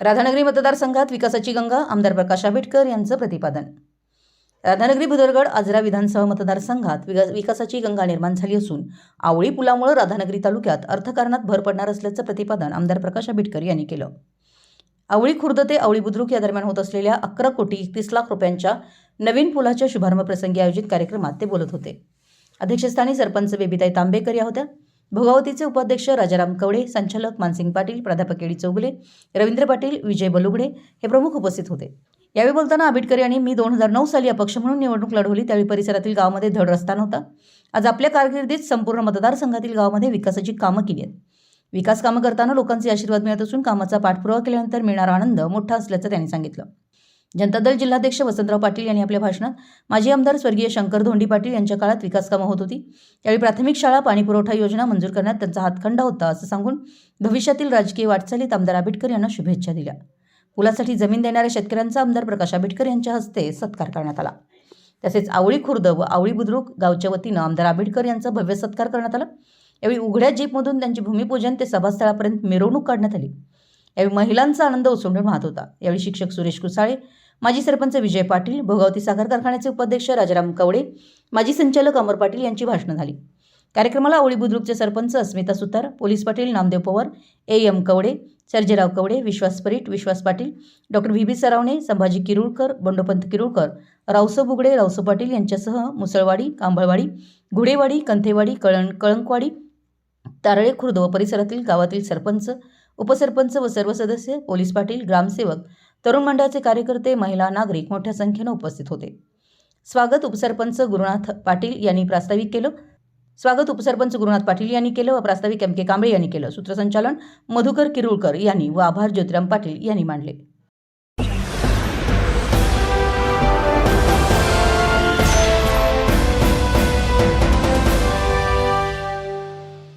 राधानगरी मतदारसंघात विकासाची गंगा आमदार प्रकाश आंबेडकर यांचं प्रतिपादन. राधानगरी भुदरगड आजरा विधानसभा मतदारसंघात विका- विकासाची गंगा निर्माण झाली असून आवळी पुलामुळे राधानगरी तालुक्यात अर्थकारणात भर पडणार असल्याचं प्रतिपादन आमदार प्रकाश आंबेडकर यांनी केलं. आवळी खुर्द ते आवळी बुद्रुक या दरम्यान होत असलेल्या अकरा कोटी एकतीस लाख रुपयांच्या नवीन पुलाच्या शुभारंभ प्रसंगी आयोजित कार्यक्रमात ते बोलत होते. अध्यक्षस्थानी सरपंच बेबीताई तांबेकर या होत्या. भोगावतीचे उपाध्यक्ष राजाराम कवडे संचालक मानसिंग पाटील प्राध्यापक केडी चौगुले रवींद्र पाटील विजय बलुगडे हे प्रमुख उपस्थित होते. यावेळी बोलताना आंबेडकर यांनी मी दोन हजार नऊ साली अपक्ष म्हणून निवडणूक लढवली त्यावेळी परिसरातील गावामध्ये धड रस्ता नव्हता. आज आपल्या कारकिर्दीत संपूर्ण मतदारसंघातील गावामध्ये विकासाची कामं केली आहेत. विकास कामं करताना लोकांचे आशीर्वाद मिळत असून कामाचा पाठपुरावा केल्यानंतर मिळणारा आनंद मोठा असल्याचं त्यांनी सांगितलं. जनता दल जिल्हाध्यक्ष वसंतराव पाटील यांनी आपल्या भाषणात माजी आमदार स्वर्गीय शंकर धोंडी पाटील यांच्या काळात विकास कामं होत होती. त्यावेळी प्राथमिक शाळा पाणीपुरवठा योजना मंजूर करण्यात त्यांचा हातखंडा होता असं सांगून भविष्यातील राजकीय वाटचालीत आमदार आंबेडकर यांना शुभेच्छा दिल्या. पुलासाठी जमीन देणाऱ्या शेतकऱ्यांचा आमदार प्रकाश आंबेडकर यांच्या हस्ते सत्कार करण्यात आला. तसेच आवळी खुर्द व आवळी बुद्रुक गावच्या वतीनं आमदार आंबेडकर यांचा भव्य सत्कार करण्यात आला. यावेळी उघड्या जीपमधून त्यांची भूमिपूजन ते सभास्थळापर्यंत मिरवणूक काढण्यात आली. यावेळी महिलांचा आनंद ओसंडून वाहत होता. यावेळी शिक्षक सुरेश कुसाळे माजी सरपंच विजय पाटील भोगावती साखर कारखान्याचे उपाध्यक्ष राजाराम कवडे माजी संचालक अमर पाटील यांची भाषणं झाली. कार्यक्रमाला आवळी बुद्रुकचे sarpanch Asmita Sutar police Patil Namdev Pawar A M Kawade Sarjerao Kawade Vishwas Parit Vishwas Patil doctor V B Saravane Sambhaji Kirulkar Bandopant Kirulkar Raoso Bugade Raoso Patil यांच्यासह मुसळवाडी कांबळवाडी घुडेवाडी कंथेवाडी कळण कळंकवाडी तारळे खुर्द व परिसरातील गावातील सरपंच उपसरपंच व सर्व सदस्य पोलीस पाटील ग्रामसेवक तरुण मंडळाचे कार्यकर्ते महिला नागरिक मोठ्या संख्येनं उपस्थित होते. स्वागत उपसरपंच गुरुनाथ पाटील यांनी प्रास्ताविक केलं. स्वागत उपसरपंच गुरुनाथ पाटील यांनी केलं व प्रास्ताविक एम के कांबळे यांनी केलं. सूत्रसंचालन मधुकर किरुळकर यांनी व आभार ज्योतिराम पाटील यांनी मांडले.